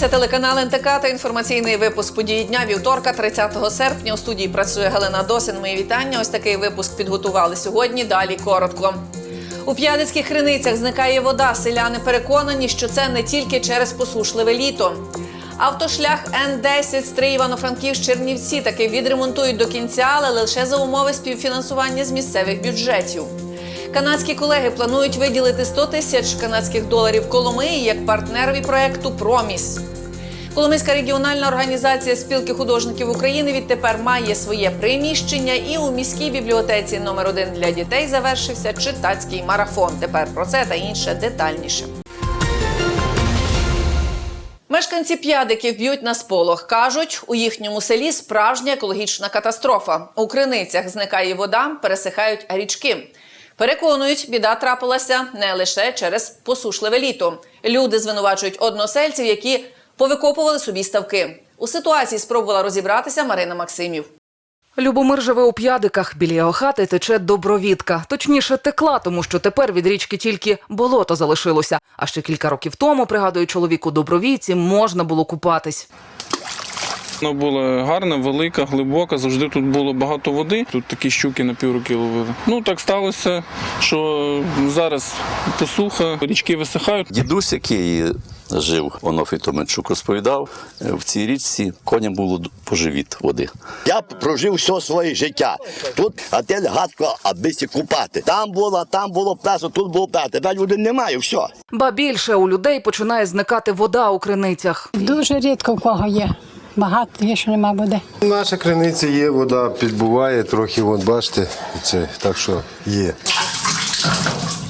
Дивитеся телеканал НТК та інформаційний випуск події дня вівторка, 30 серпня. У студії працює Галина Досин. Мої вітання. Ось такий випуск підготували сьогодні. Далі коротко. У п'ядицьких криницях зникає вода. Селяни переконані, що це не тільки через посушливе літо. Автошлях Н-10 Стрий Івано-Франківськ Чернівці таки відремонтують до кінця, але лише за умови співфінансування з місцевих бюджетів. Канадські колеги планують виділити 100 тисяч канадських доларів Коломиї як партнерові проекту Проміс. Коломийська регіональна організація спілки художників України відтепер має своє приміщення, і у міській бібліотеці номер 1 для дітей завершився читацький марафон. Тепер про це та інше детальніше. Мешканці п'ядиків б'ють на сполох. Кажуть, у їхньому селі справжня екологічна катастрофа. У криницях зникає вода, пересихають річки. Переконують, біда трапилася не лише через посушливе літо. Люди звинувачують односельців, які повикопували собі ставки. У ситуації спробувала розібратися Марина Максимів. Любомир живе у п'ядиках. Біля його хати тече добровідка. Точніше, текла, тому що тепер від річки тільки болото залишилося. А ще кілька років тому, пригадує чоловік у добровійці, можна було купатись. Вона була гарна, велика, глибока. Завжди тут було багато води. Тут такі щуки на півроки ловили. Ну так сталося, що зараз посуха, річки висихають. Дідусь, який жив, Онофій Томенчук, розповідав, в цій річці коням було по живіт води. Я прожив все своє життя. Тут готель гадко, аби сі купати. Там було, там було плесо, тут було плесо. Тепер води немає, все. Ба більше у людей починає зникати вода у криницях. Дуже рідко в кого є. Багато є, що нема води. Наша криниця є, вода підбуває трохи, от бачите, це, так що є.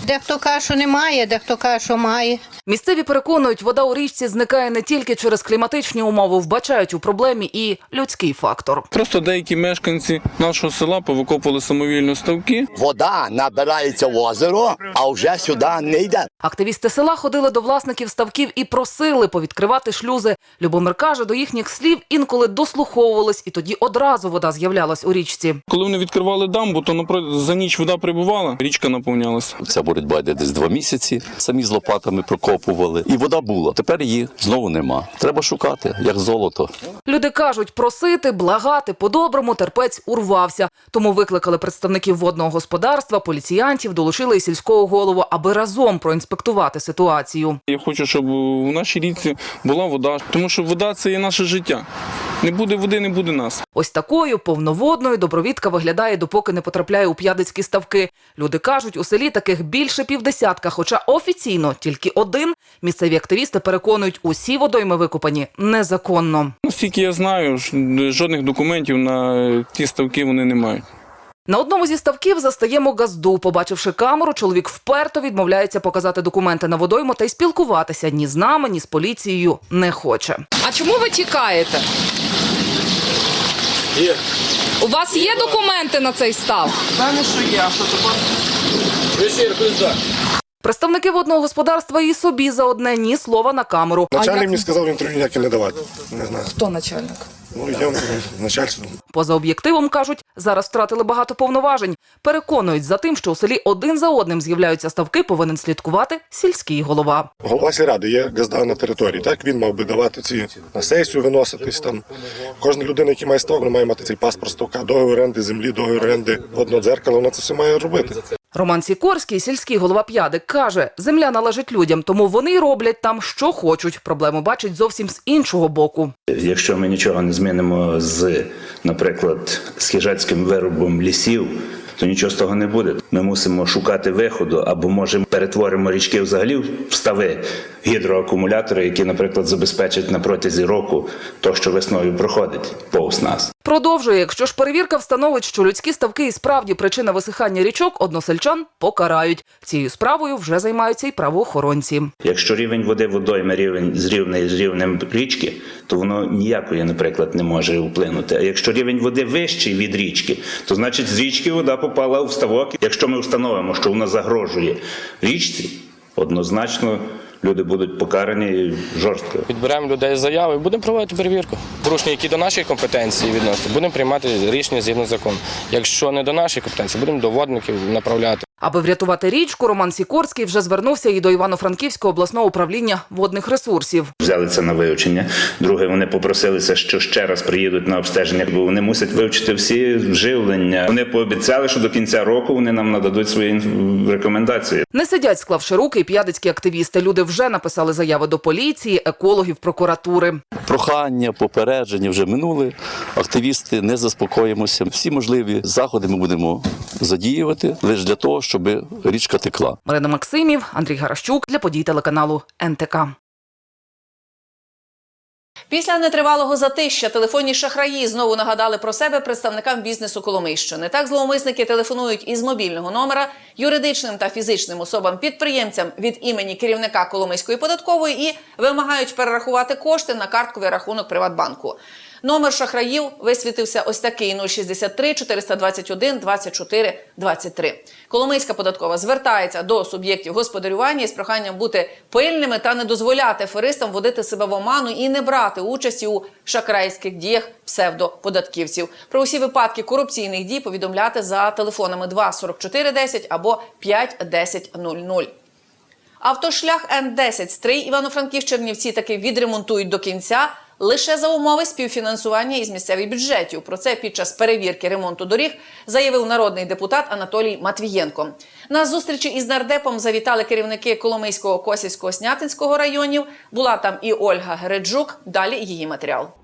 Дехто каже, що немає, дехто каже, що має. Місцеві переконують, вода у річці зникає не тільки через кліматичні умови, вбачають у проблемі і людський фактор. Просто деякі мешканці нашого села повикопували самовільно ставки. Вода набирається в озеро, а вже сюди не йде. Активісти села ходили до власників ставків і просили повідкривати шлюзи. Любомир каже, до їхніх слів інколи дослуховувались, і тоді одразу вода з'являлась у річці. Коли вони відкривали дамбу, то наприклад, за ніч вода прибувала, річка наповнялася. Ця боротьба йде десь два місяці. Самі з лопатами прокопували. І вода була. Тепер її знову нема. Треба шукати, як золото. Люди кажуть, просити, благати по-доброму терпець урвався. Тому викликали представників водного господарства, поліціянтів, долучили і сільського голову, аби разом проінспектувати ситуацію. Я хочу, щоб у нашій річці була вода, тому що вода це є наше життя. Не буде води, не буде нас. Ось такою повноводною добровідка виглядає, допоки не потрапляє у п'ядицькі ставки. Люди кажуть, у селі таких більше півдесятка, хоча офіційно тільки один. Місцеві активісти переконують, усі водойми викопані незаконно. Наскільки я знаю, жодних документів на ті ставки вони не мають. На одному зі ставків застаємо газду. Побачивши камеру, чоловік вперто відмовляється показати документи на водойму та й спілкуватися ні з нами, ні з поліцією не хоче. А чому ви тікаєте? У вас є документи на цей став? Представники водного господарства і собі за одне ні слова на камеру. Начальник мені сказав інтерв'ю ніяке не давати. Не знаю. Хто начальник? Ну, я начальство. Поза об'єктивом кажуть, зараз втратили багато повноважень. Переконують за тим, що у селі один за одним з'являються ставки, повинен слідкувати сільський голова. Голова сільради є газда на території. Так він мав би давати ці на сесію виноситись там. Кожна людина, яка має ставок, має мати цей паспорт ставка, договір оренди землі, договір оренди водного дзеркала. Вона це все має робити. Роман Сікорський, сільський голова П'ядик, каже, земля належить людям, тому вони роблять там, що хочуть. Проблему бачить зовсім з іншого боку. Якщо ми нічого не змінимо з, наприклад, схижацьким виробом лісів, то нічого з того не буде. Ми мусимо шукати виходу, або може перетворимо річки взагалі в стави гідроакумулятори, які, наприклад, забезпечать на протязі року то, що весною проходить повз нас. Продовжує, якщо ж перевірка встановить, що людські ставки і справді причина висихання річок, односельчан покарають. Цією справою вже займаються й правоохоронці. Якщо рівень води водойми рівень зрівний з рівнем річки, то воно ніякої, наприклад, не може вплинути. А якщо рівень води вищий від річки, то значить з річки вода попала в ставок. Якщо ми встановимо, що вона загрожує річці, однозначно люди будуть покарані жорстко. Відберемо людей заяви будемо проводити перевірку. Порушення, які до нашої компетенції відносяться, будемо приймати рішення згідно закону. Якщо не до нашої компетенції, будемо до водників направляти. Аби врятувати річку, Роман Сікорський вже звернувся і до Івано-Франківського обласного управління водних ресурсів. Взяли це на вивчення. Друге, вони попросилися, що ще раз приїдуть на обстеження, бо вони мусять вивчити всі вживлення. Вони пообіцяли, що до кінця року вони нам нададуть свої рекомендації. Не сидять, склавши руки, і п'ядицькі активісти. Люди вже написали заяви до поліції, екологів, прокуратури. Прохання, попередження вже минули. Активісти не заспокоїмося. Всі можливі заходи ми будемо задіювати лише для того, щоб річка текла. Марина Максимів, Андрій Гаращук для подій телеканалу НТК. Після нетривалого затища телефонні шахраї знову нагадали про себе представникам бізнесу Коломийщини. Так зловмисники телефонують із мобільного номера юридичним та фізичним особам-підприємцям від імені керівника Коломийської податкової і вимагають перерахувати кошти на картковий рахунок Приватбанку. Номер шахраїв висвітився ось такий 063 421 24 23. Коломийська податкова звертається до суб'єктів господарювання із проханням бути пильними та не дозволяти феристам водити себе в оману і не брати участі у шахрайських діях псевдоподатківців. Про усі випадки корупційних дій повідомляти за телефонами 2 44 10 або 5 10 00. Автошлях Н-10 Стрий Івано-Франків-Чернівці таки відремонтують до кінця лише за умови співфінансування із місцевих бюджетів. Про це під час перевірки ремонту доріг заявив народний депутат Анатолій Матвієнко. На зустрічі із нардепом завітали керівники Коломийського, Косівського, Снятинського районів. Була там і Ольга Гереджук. Далі її матеріал.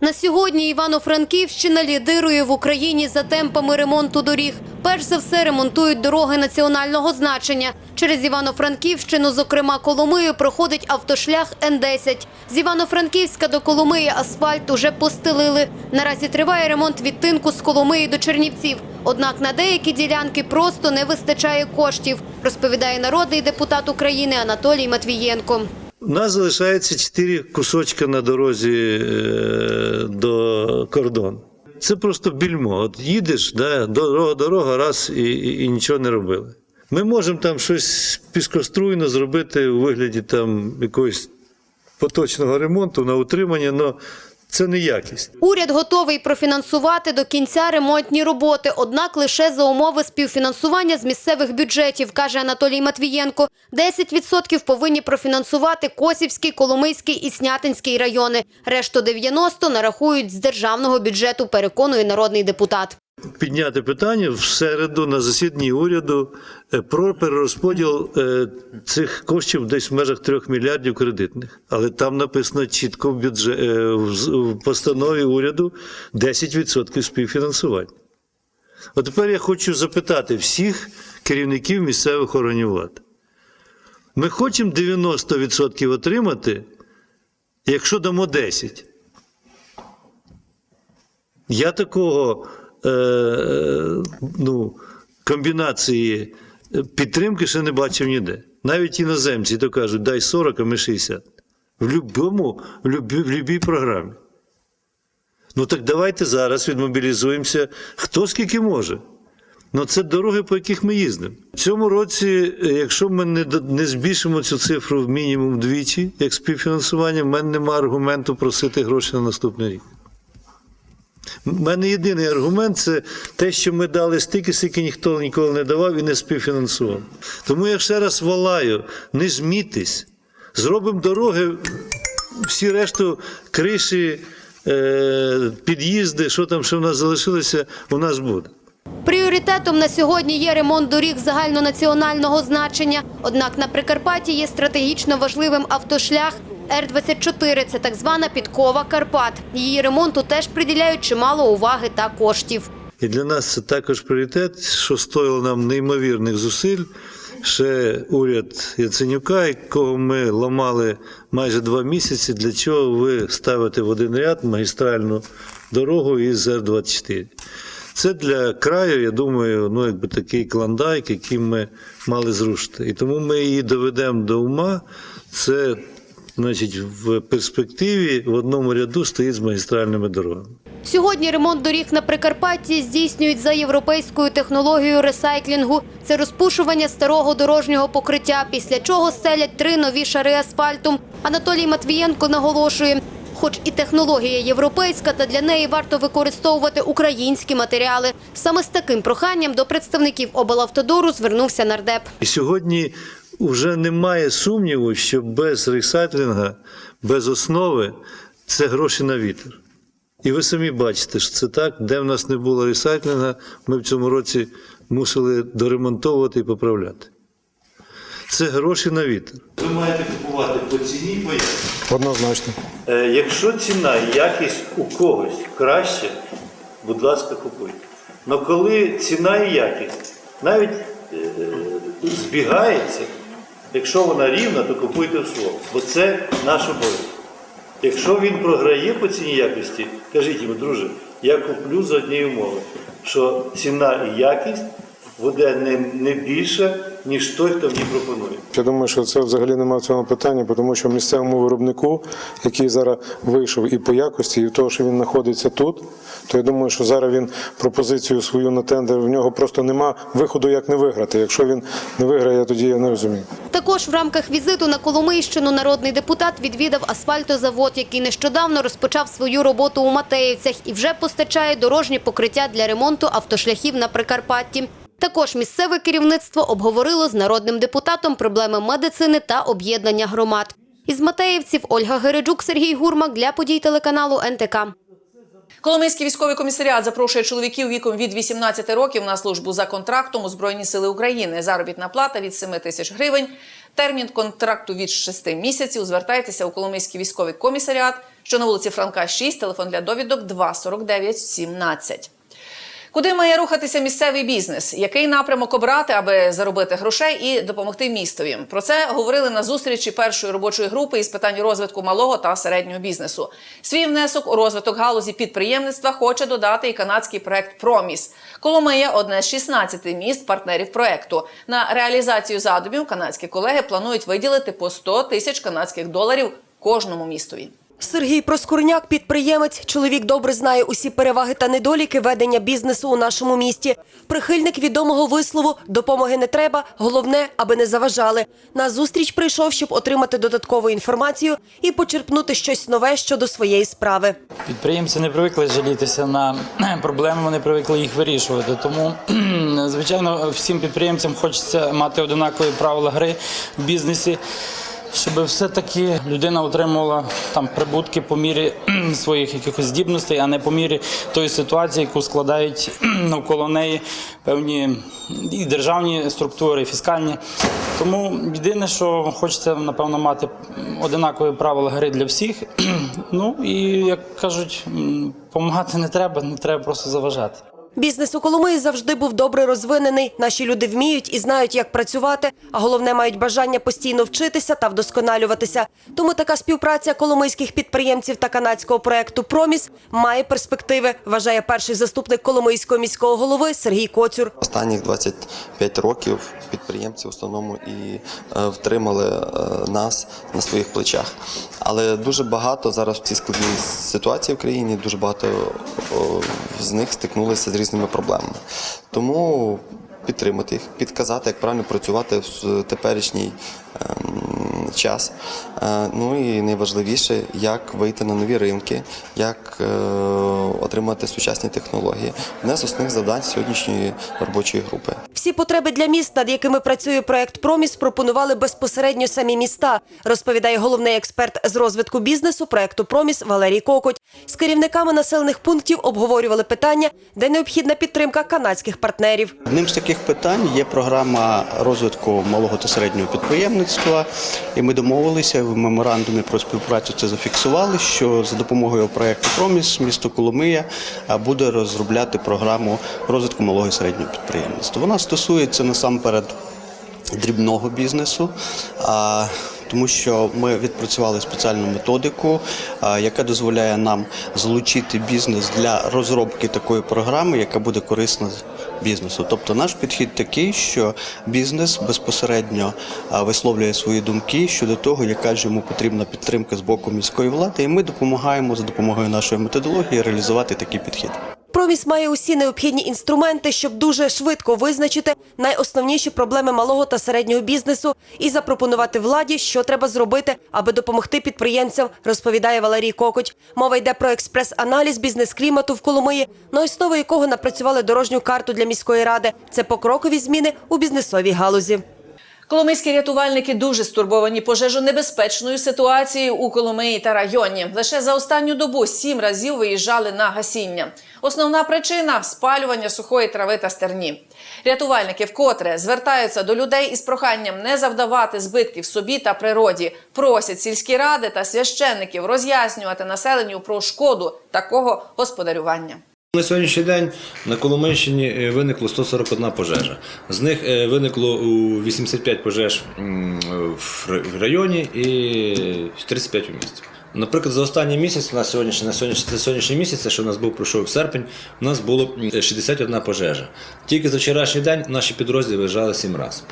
На сьогодні Івано-Франківщина лідирує в Україні за темпами ремонту доріг. Перш за все ремонтують дороги національного значення. Через Івано-Франківщину, зокрема Коломию, проходить автошлях Н-10. З Івано-Франківська до Коломиї асфальт уже постелили. Наразі триває ремонт відтинку з Коломиї до Чернівців. Однак на деякі ділянки просто не вистачає коштів, розповідає народний депутат України Анатолій Матвієнко. У нас залишається чотири кусочки на дорозі е, до кордону. Це просто більмо. От їдеш, да, дорога, дорога, раз і, і, і нічого не робили. Ми можемо там щось піскоструйно зробити у вигляді там якогось поточного ремонту на утримання, але це не якість. Уряд готовий профінансувати до кінця ремонтні роботи, однак лише за умови співфінансування з місцевих бюджетів, каже Анатолій Матвієнко. 10% повинні профінансувати Косівський, Коломийський і Снятинський райони. Решту 90% нарахують з державного бюджету, переконує народний депутат. Підняти питання в середу на засіданні уряду е, про перерозподіл е, цих коштів десь в межах 3 мільярдів кредитних. Але там написано чітко в, бюджет, е, в постанові уряду 10% співфінансування. От тепер я хочу запитати всіх керівників місцевих органів влади. Ми хочемо 90% отримати, якщо дамо 10%. Я такого ну, комбінації е, підтримки ще не бачив ніде. Навіть іноземці то кажуть, дай 40, а ми 60. В будь-якому, в любій програмі. Ну так давайте зараз відмобілізуємося, хто скільки може. Ну, це дороги, по яких ми їздимо. В цьому році, е, якщо ми не, не збільшимо цю цифру в мінімум вдвічі, як співфінансування, в мене немає аргументу просити гроші на наступний рік. У мене єдиний аргумент це те, що ми дали стільки, скільки ніхто ніколи не давав і не співфінансував. Тому я ще раз волаю, не жмітесь, зробимо дороги, всі решту криші, е, під'їзди, що там ще в нас залишилося, у нас буде. Пріоритетом на сьогодні є ремонт доріг загальнонаціонального значення. Однак на Прикарпатті є стратегічно важливим автошлях Р-24 – це так звана підкова Карпат. Її ремонту теж приділяють чимало уваги та коштів. І для нас це також пріоритет, що стоїло нам неймовірних зусиль. Ще уряд Яценюка, якого ми ламали майже два місяці, для чого ви ставите в один ряд магістральну дорогу із Р-24. Це для краю, я думаю, ну якби такий клондайк, який ми мали зрушити. І тому ми її доведемо до ума. Це, значить, в перспективі в одному ряду стоїть з магістральними дорогами. Сьогодні ремонт доріг на Прикарпатті здійснюють за європейською технологією ресайклінгу. Це розпушування старого дорожнього покриття, після чого стелять три нові шари асфальту. Анатолій Матвієнко наголошує, Хоч і технологія європейська, та для неї варто використовувати українські матеріали. Саме з таким проханням до представників облавтодору звернувся нардеп. Сьогодні вже немає сумніву, що без ресайклінга, без основи це гроші на вітер. І ви самі бачите, що це так, де в нас не було ресайклінга, ми в цьому році мусили доремонтовувати і поправляти. Це гроші на вітер. Ви маєте купувати по ціні і по якості. Однозначно. Е, Якщо ціна і якість у когось краще, будь ласка, купуйте. Але коли ціна і якість навіть е, збігається, якщо вона рівна, то купуйте вслух, бо це наш обов'язок. Якщо він програє по ціні якості, кажіть йому, друже, я куплю за однієї умови, що ціна і якість буде не, не більше, ніж той, хто мені пропонує. Я думаю, що це взагалі немає в цьому питання, тому що місцевому виробнику, який зараз вийшов і по якості, і в того, що він знаходиться тут, то я думаю, що зараз він пропозицію свою на тендер, в нього просто нема виходу, як не виграти. Якщо він не виграє, тоді я не розумію. Також в рамках візиту на Коломийщину народний депутат відвідав асфальтозавод, який нещодавно розпочав свою роботу у Матеївцях і вже постачає дорожні покриття для ремонту автошляхів на Прикарпатті. Також місцеве керівництво обговорило з народним депутатом проблеми медицини та об'єднання громад. Із Матеївців Ольга Гереджук, Сергій Гурмак для подій телеканалу НТК. Коломийський військовий комісаріат запрошує чоловіків віком від 18 років на службу за контрактом у Збройні Сили України. Заробітна плата від 7 тисяч гривень. Термін контракту від 6 місяців. Звертайтеся у Коломийський військовий комісаріат, що на вулиці Франка 6, телефон для довідок 249 17. Куди має рухатися місцевий бізнес? Який напрямок обрати, аби заробити грошей і допомогти містові? Про це говорили на зустрічі першої робочої групи із питань розвитку малого та середнього бізнесу. Свій внесок у розвиток галузі підприємництва хоче додати і канадський проект Проміс. Коломия одне з 16 міст партнерів проекту. На реалізацію задумів канадські колеги планують виділити по 100 тисяч канадських доларів кожному містові. Сергій Проскурняк, підприємець. Чоловік добре знає усі переваги та недоліки ведення бізнесу у нашому місті. Прихильник відомого вислову допомоги не треба, головне, аби не заважали. На зустріч прийшов, щоб отримати додаткову інформацію і почерпнути щось нове щодо своєї справи. Підприємці не привикли жалітися на проблеми, вони привикли їх вирішувати. Тому, звичайно, всім підприємцям хочеться мати однакові правила гри в бізнесі. Щоб все-таки людина отримувала там прибутки по мірі своїх якихось здібностей, а не по мірі тої ситуації, яку складають навколо неї певні і державні структури, і фіскальні. Тому єдине, що хочеться, напевно, мати одинакові правила гри для всіх. Ну і як кажуть, допомагати не треба, не треба просто заважати. Бізнес у Коломиї завжди був добре розвинений. Наші люди вміють і знають, як працювати, а головне мають бажання постійно вчитися та вдосконалюватися. Тому така співпраця коломийських підприємців та канадського проекту Проміс має перспективи, вважає перший заступник Коломийського міського голови Сергій Коцюр. Останніх 25 років підприємці в основному і е, втримали е, нас на своїх плечах. Але дуже багато зараз в цій складній ситуації в країні, дуже багато з них стикнулися з різними проблемами. Тому підтримати їх, підказати, як правильно працювати в теперішній час. Е, Ну і найважливіше, як вийти на нові ринки, як е, отримати сучасні технології. Одне з основних завдань сьогоднішньої робочої групи. Всі потреби для міст, над якими працює проект Проміс, пропонували безпосередньо самі міста, розповідає головний експерт з розвитку бізнесу проекту Проміс Валерій Кокоть. З керівниками населених пунктів обговорювали питання, де необхідна підтримка канадських партнерів. Одним з таких питань є програма розвитку малого та середнього підприємництва. І ми домовилися в меморандумі про співпрацю. Це зафіксували, що за допомогою проєкту Проміс місто Коломия буде розробляти програму розвитку малого і середнього підприємництва. Вона стосується насамперед дрібного бізнесу. Тому що ми відпрацювали спеціальну методику, яка дозволяє нам залучити бізнес для розробки такої програми, яка буде корисна бізнесу. Тобто наш підхід такий, що бізнес безпосередньо висловлює свої думки щодо того, яка ж йому потрібна підтримка з боку міської влади, і ми допомагаємо за допомогою нашої методології реалізувати такий підхід. Проміс має усі необхідні інструменти, щоб дуже швидко визначити найосновніші проблеми малого та середнього бізнесу і запропонувати владі, що треба зробити, аби допомогти підприємцям, розповідає Валерій Кокоть. Мова йде про експрес-аналіз бізнес-клімату в Коломиї, на основі якого напрацювали дорожню карту для міської ради. Це покрокові зміни у бізнесовій галузі. Коломийські рятувальники дуже стурбовані пожежонебезпечною ситуацією у Коломиї та районі. Лише за останню добу сім разів виїжджали на гасіння. Основна причина спалювання сухої трави та стерні. Рятувальники вкотре звертаються до людей із проханням не завдавати збитків собі та природі. Просять сільські ради та священників роз'яснювати населенню про шкоду такого господарювання. На сьогоднішній день на Коломийщині е, виникло 141 пожежа. З них е, виникло 85 пожеж в районі і 35 у місті. Наприклад, за останній місяць на сьогоднішній, на сьогоднішній, за сьогоднішній місяць, що у нас був пройшов серпень, у нас було м, 61 пожежа. Тільки за вчорашній день наші підрозділи виїжджали 7 разів.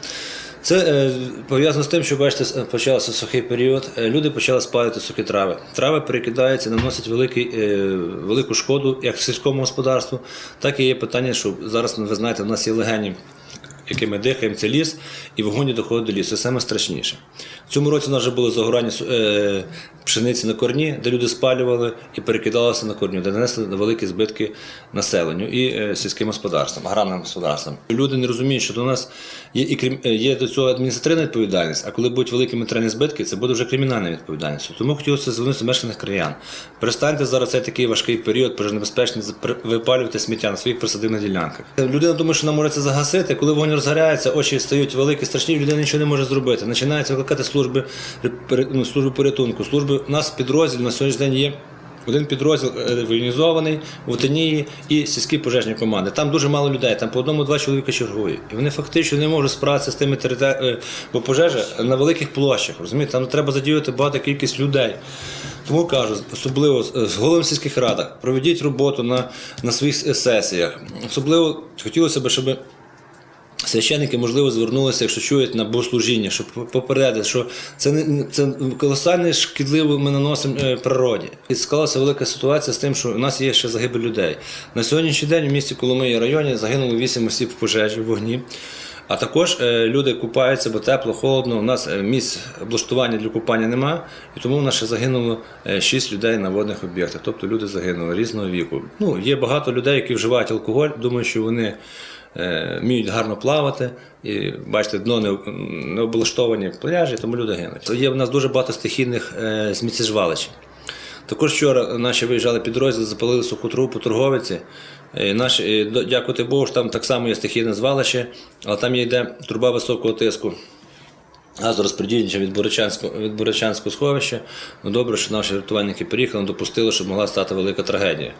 Це е, пов'язано з тим, що бачите, почався сухий період. е, Люди почали спалювати сухі трави. Трави перекидаються, наносять великий, е, велику шкоду як сільському господарству, так і є питання, що зараз ви знаєте, в нас є легені, якими ми дихаємо, це ліс, і вогонь доходить до лісу. Це саме страшніше. В цьому році у нас вже було загорання е, пшениці на корні, де люди спалювали і перекидалося на корню, де нанесли великі збитки населенню і е, сільським господарствам, аграрним господарствам. Люди не розуміють, що до нас є і крім е, є до цього адміністративна відповідальність, а коли будуть великі матеріальні збитки, це буде вже кримінальна відповідальність. Тому хотілося звернутися до мешканих краян. Перестаньте зараз цей такий важкий період, пожежнебезпечний, запри- випалювати сміття на своїх присадибних ділянках. Людина думає, що вона може це загасити. Коли вогонь розгоряється, очі стають великі, страшні, людина нічого не може зробити. Починається викликати служби, ну, служби порятунку. Служби у нас підрозділ на сьогоднішній день є. Один підрозділ е, воєнізований в Отинії і сільські пожежні команди. Там дуже мало людей, там по одному-два чоловіка чергує. І вони фактично не можуть справитися з тими територіями, бо пожежа на великих площах. Розумієте, там треба задіяти багато кількість людей. Тому кажу, особливо з з головами сільських радах, проведіть роботу на, на своїх е, сесіях. Особливо хотілося б, щоб Священники, можливо, звернулися, якщо чують на богослужіння, щоб попередити, що це не це колосальне шкідливо ми наносимо е, природі. І склалася велика ситуація з тим, що у нас є ще загибель людей. На сьогоднішній день у місті Коломиї районі загинуло 8 осіб в пожежі в вогні. А також е, люди купаються, бо тепло, холодно. У нас е, місць облаштування для купання немає, і тому у нас ще загинуло 6 людей на водних об'єктах. Тобто люди загинули різного віку. Ну, є багато людей, які вживають алкоголь, думають, що вони вміють гарно плавати. І бачите, дно не, не облаштовані пляжі, тому люди гинуть. Є в нас дуже багато стихійних е. Також вчора наші виїжджали підрозділи, запалили суху трубу по торговиці. Е, Наші, е, до- дякувати Богу, що там так само є стихійне звалище, але там йде труба високого тиску. Газорозподільнича від Борочанського, від Борочанського сховища. Ну добре, що наші рятувальники приїхали, допустили, щоб могла стати велика трагедія.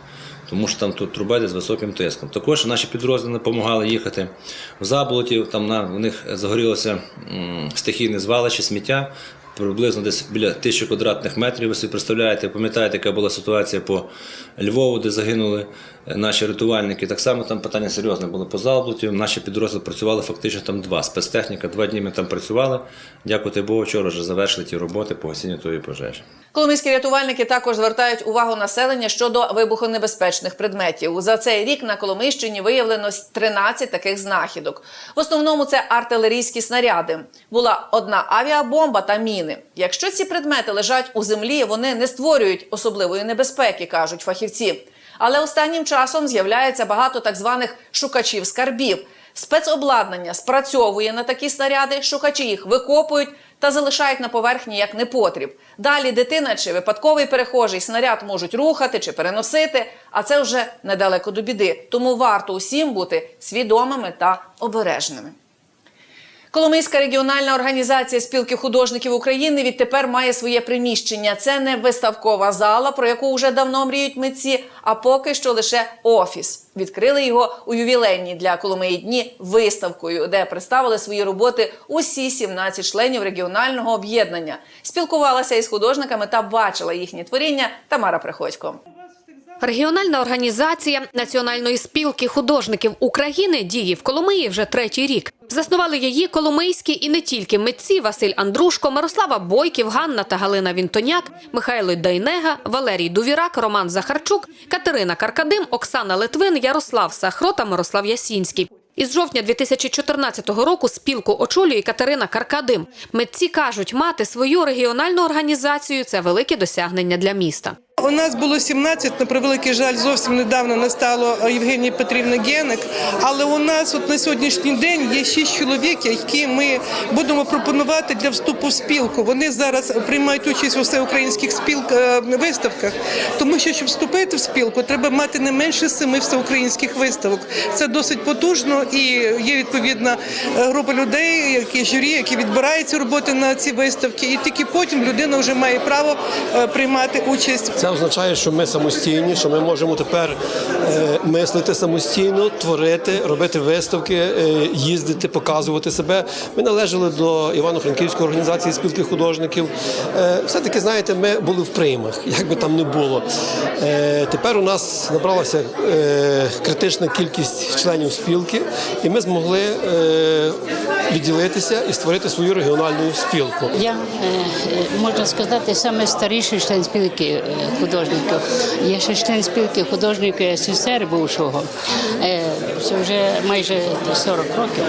Тому що там тут труба йде з високим тиском. Також наші підрозділи допомагали їхати в Заболоті, там на, в них загорілося стихійне звалище, сміття. Приблизно десь біля тисячі квадратних метрів. Ви собі представляєте, пам'ятаєте, яка була ситуація по Львову, де загинули е, наші рятувальники. Так само там питання серйозне було по Заболоті. Наші підрозділи працювали фактично там два. Спецтехніка, два дні ми там працювали. Дякувати Богу, вчора вже завершили ті роботи по гасінню тої пожежі. Коломийські рятувальники також звертають увагу населення щодо вибухонебезпечних предметів. За цей рік на Коломийщині виявлено 13 таких знахідок. В основному це артилерійські снаряди. Була одна авіабомба та міни. Якщо ці предмети лежать у землі, вони не створюють особливої небезпеки, кажуть фахівці. Але останнім часом з'являється багато так званих шукачів скарбів. Спецобладнання спрацьовує на такі снаряди, шукачі їх викопують та залишають на поверхні як непотріб. Далі дитина чи випадковий перехожий снаряд можуть рухати чи переносити, а це вже недалеко до біди. Тому варто усім бути свідомими та обережними. Коломийська регіональна організація спілки художників України відтепер має своє приміщення. Це не виставкова зала, про яку вже давно мріють митці, а поки що лише офіс. Відкрили його у ювілейні для Коломиї дні виставкою, де представили свої роботи усі 17 членів регіонального об'єднання. Спілкувалася із художниками та бачила їхні творіння Тамара Приходько. Регіональна організація Національної спілки художників України діє в Коломиї вже третій рік. Заснували її коломийські і не тільки митці Василь Андрушко, Мирослава Бойків, Ганна та Галина Вінтоняк, Михайло Дайнега, Валерій Дувірак, Роман Захарчук, Катерина Каркадим, Оксана Литвин, Ярослав Сахро та Мирослав Ясінський. Із жовтня 2014 року спілку очолює Катерина Каркадим. Митці кажуть, мати свою регіональну організацію це велике досягнення для міста. У нас було 17, на превеликий жаль, зовсім недавно настало Євгенія Петрівна Геник. Але у нас от на сьогоднішній день є шість чоловік, які ми будемо пропонувати для вступу в спілку. Вони зараз приймають участь у всеукраїнських спілк е, виставках, тому що щоб вступити в спілку, треба мати не менше семи всеукраїнських виставок. Це досить потужно і є відповідна е, група людей, які журі, які відбирають ці роботи на ці виставки, і тільки потім людина вже має право е, приймати участь. Це означає, що ми самостійні, що ми можемо тепер е, мислити самостійно, творити, робити виставки, е, їздити, показувати себе. Ми належали до Івано-Франківської організації спілки художників. Е, все-таки, знаєте, ми були в приймах, як би там не було. Тепер у нас набралася критична кількість членів спілки, і ми змогли відділитися і створити свою регіональну спілку. Я е, е, можна сказати саме старіший член спілки е, художників. Я ще член спілки художників СССР бувшого. Це вже майже 40 років.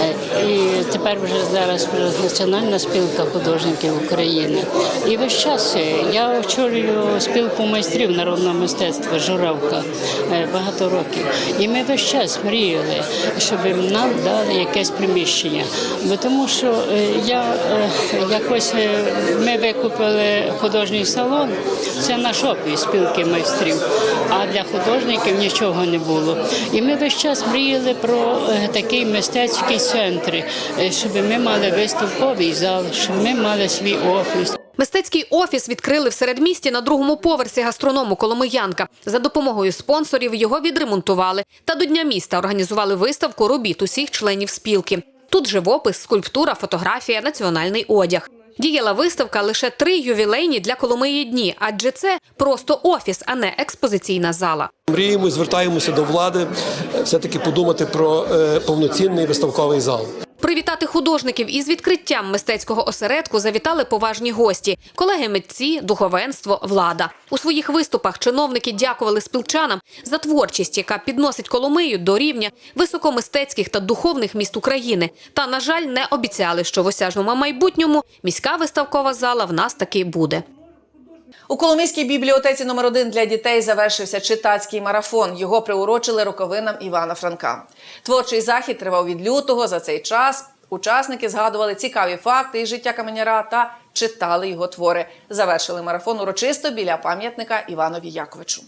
Е, І тепер вже зараз національна спілка художників України. І весь час е, я очолюю спілку майстрів народного мистецтва Журавка е, багато років. І ми весь час мріяли, щоб нам дали якесь приміщення. Бо тому що я якось ми викупили художній салон, це наш офіс спілки майстрів, а для художників нічого не було. І ми весь час мріяли про е, такий мистецький центр, е, щоб ми мали виставковий зал, щоб ми мали свій офіс. Мистецький офіс відкрили в середмісті на другому поверсі гастроному Коломиянка. За допомогою спонсорів його відремонтували та до Дня міста організували виставку робіт усіх членів спілки. Тут живопис, скульптура, фотографія, національний одяг. Діяла виставка лише три ювілейні для Коломиї дні, адже це просто офіс, а не експозиційна зала. Мріємо звертаємося до влади е, все-таки подумати про е, повноцінний виставковий зал. Привітати художників із відкриттям мистецького осередку завітали поважні гості: колеги митці, духовенство, влада. У своїх виступах чиновники дякували спілчанам за творчість, яка підносить Коломию до рівня високомистецьких та духовних міст України. Та, на жаль, не обіцяли, що в осяжному майбутньому міська виставкова зала в нас таки буде. У Коломийській бібліотеці номер 1 для дітей завершився читацький марафон. Його приурочили роковинам Івана Франка. Творчий захід тривав від лютого. За цей час учасники згадували цікаві факти із життя каменяра та читали його твори. Завершили марафон урочисто біля пам'ятника Іванові Яковичу.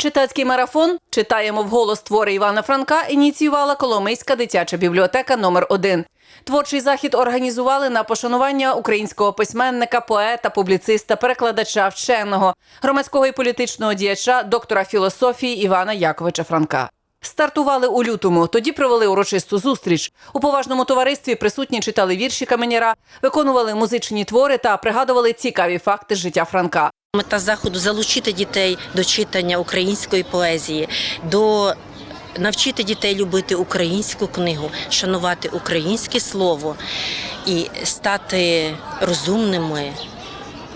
Читацький марафон читаємо вголос твори Івана Франка. Ініціювала Коломийська дитяча бібліотека номер 1 Творчий захід організували на пошанування українського письменника, поета, публіциста, перекладача, вченого, громадського і політичного діяча, доктора філософії Івана Яковича Франка. Стартували у лютому. Тоді провели урочисту зустріч. У поважному товаристві присутні читали вірші каменяра, виконували музичні твори та пригадували цікаві факти життя Франка. Мета заходу залучити дітей до читання української поезії, до навчити дітей любити українську книгу, шанувати українське слово і стати розумними.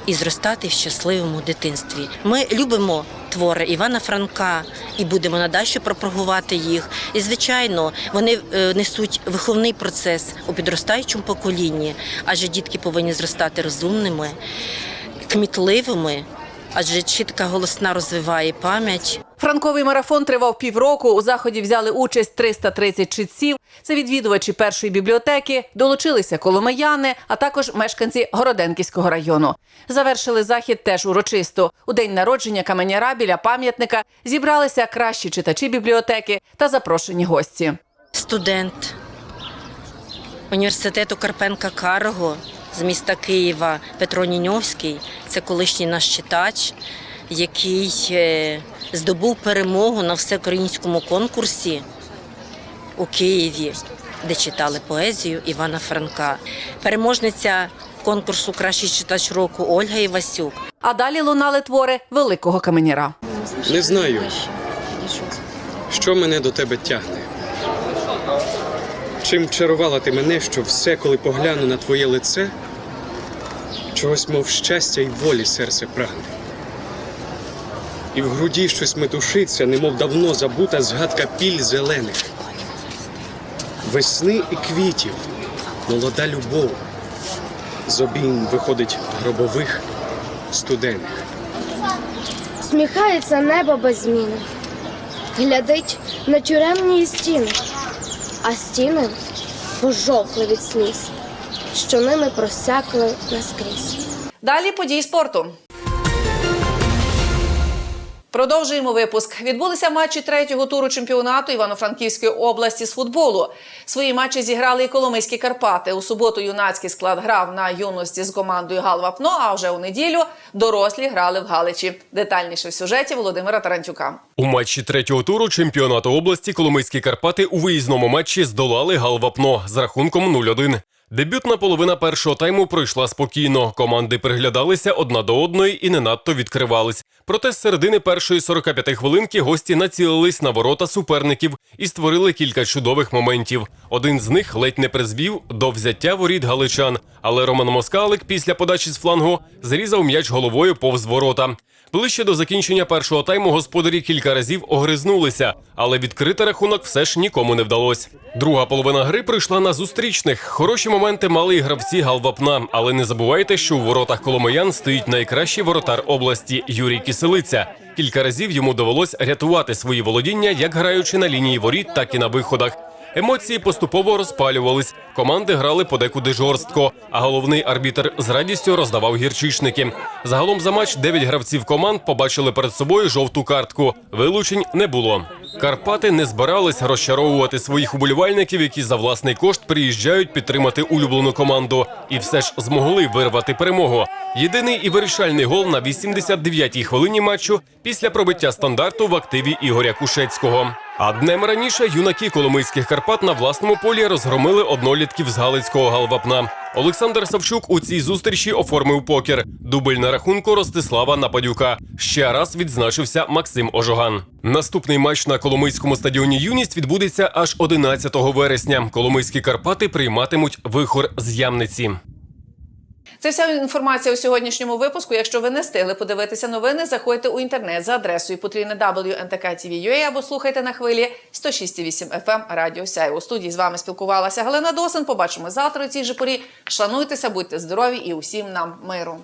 І зростати в щасливому дитинстві. Ми любимо твори Івана Франка і будемо надалі пропагувати їх. І звичайно, вони е, несуть виховний процес у підростаючому поколінні, адже дітки повинні зростати розумними, кмітливими, адже чітка голосна розвиває пам'ять. Франковий марафон тривав півроку. У заході взяли участь 330 читців. Це відвідувачі першої бібліотеки, долучилися коломияни, а також мешканці Городенківського району. Завершили захід теж урочисто. У день народження каменяра біля пам'ятника зібралися кращі читачі бібліотеки та запрошені гості. Студент університету Карпенка Карого з міста Києва Петро Ніньовський це колишній наш читач, який е, здобув перемогу на всеукраїнському конкурсі у Києві, де читали поезію Івана Франка. Переможниця конкурсу Кращий читач року Ольга Івасюк. А далі лунали твори великого каменяра. Не знаю, що мене до тебе тягне. Чим вчарувала ти мене, що все, коли погляну на твоє лице, чогось, мов щастя й волі серце прагне. І в груді щось метушиться, немов давно забута згадка піль зелених. Весни і квітів, молода любов, з обійм виходить гробових студених. Сміхається небо без зміни, глядить на тюремні стіни, а стіни пожовкли від сліз, що ними просякли наскрізь. Далі події спорту. Продовжуємо випуск. Відбулися матчі третього туру чемпіонату Івано-Франківської області з футболу. Свої матчі зіграли і Коломийські Карпати. У суботу юнацький склад грав на юності з командою Галвапно. А вже у неділю дорослі грали в Галичі. Детальніше в сюжеті Володимира Тарантюка. У матчі третього туру чемпіонату області Коломийські Карпати у виїзному матчі здолали Галвапно з рахунком 0-1. Дебютна половина першого тайму пройшла спокійно. Команди приглядалися одна до одної і не надто відкривались. Проте з середини першої 45 хвилинки гості націлились на ворота суперників і створили кілька чудових моментів. Один з них ледь не призвів до взяття воріт галичан, але Роман Москалик після подачі з флангу зрізав м'яч головою повз ворота. Ближче до закінчення першого тайму господарі кілька разів огризнулися, але відкрити рахунок все ж нікому не вдалося. Друга половина гри прийшла на зустрічних. Хороші моменти мали і гравці Галвапна, але не забувайте, що у воротах Коломиян стоїть найкращий воротар області Юрій Киселиця. Кілька разів йому довелось рятувати свої володіння, як граючи на лінії воріт, так і на виходах. Емоції поступово розпалювались. Команди грали подекуди жорстко, а головний арбітр з радістю роздавав гірчичники. Загалом за матч дев'ять гравців команд побачили перед собою жовту картку. Вилучень не було. Карпати не збирались розчаровувати своїх уболівальників, які за власний кошт приїжджають підтримати улюблену команду, і все ж змогли вирвати перемогу. Єдиний і вирішальний гол на 89-й хвилині матчу після пробиття стандарту в активі Ігоря Кушецького. А днем раніше юнаки Коломийських Карпат на власному полі розгромили однолітків з Галицького галвапна. Олександр Савчук у цій зустрічі оформив покер. Дубль на рахунку Ростислава Нападюка. Ще раз відзначився Максим Ожоган. Наступний матч на Коломийському стадіоні Юність відбудеться аж 11 вересня. Коломийські Карпати прийматимуть вихор з Ямниці. Це вся інформація у сьогоднішньому випуску. Якщо ви не встигли подивитися новини, заходьте у інтернет за адресою WNTK.TV.ua або слухайте на хвилі 106,8 FM Радіо Сяйво. У студії з вами спілкувалася Галина Досин. Побачимо завтра у цій же порі. Шануйтеся, будьте здорові і усім нам миру.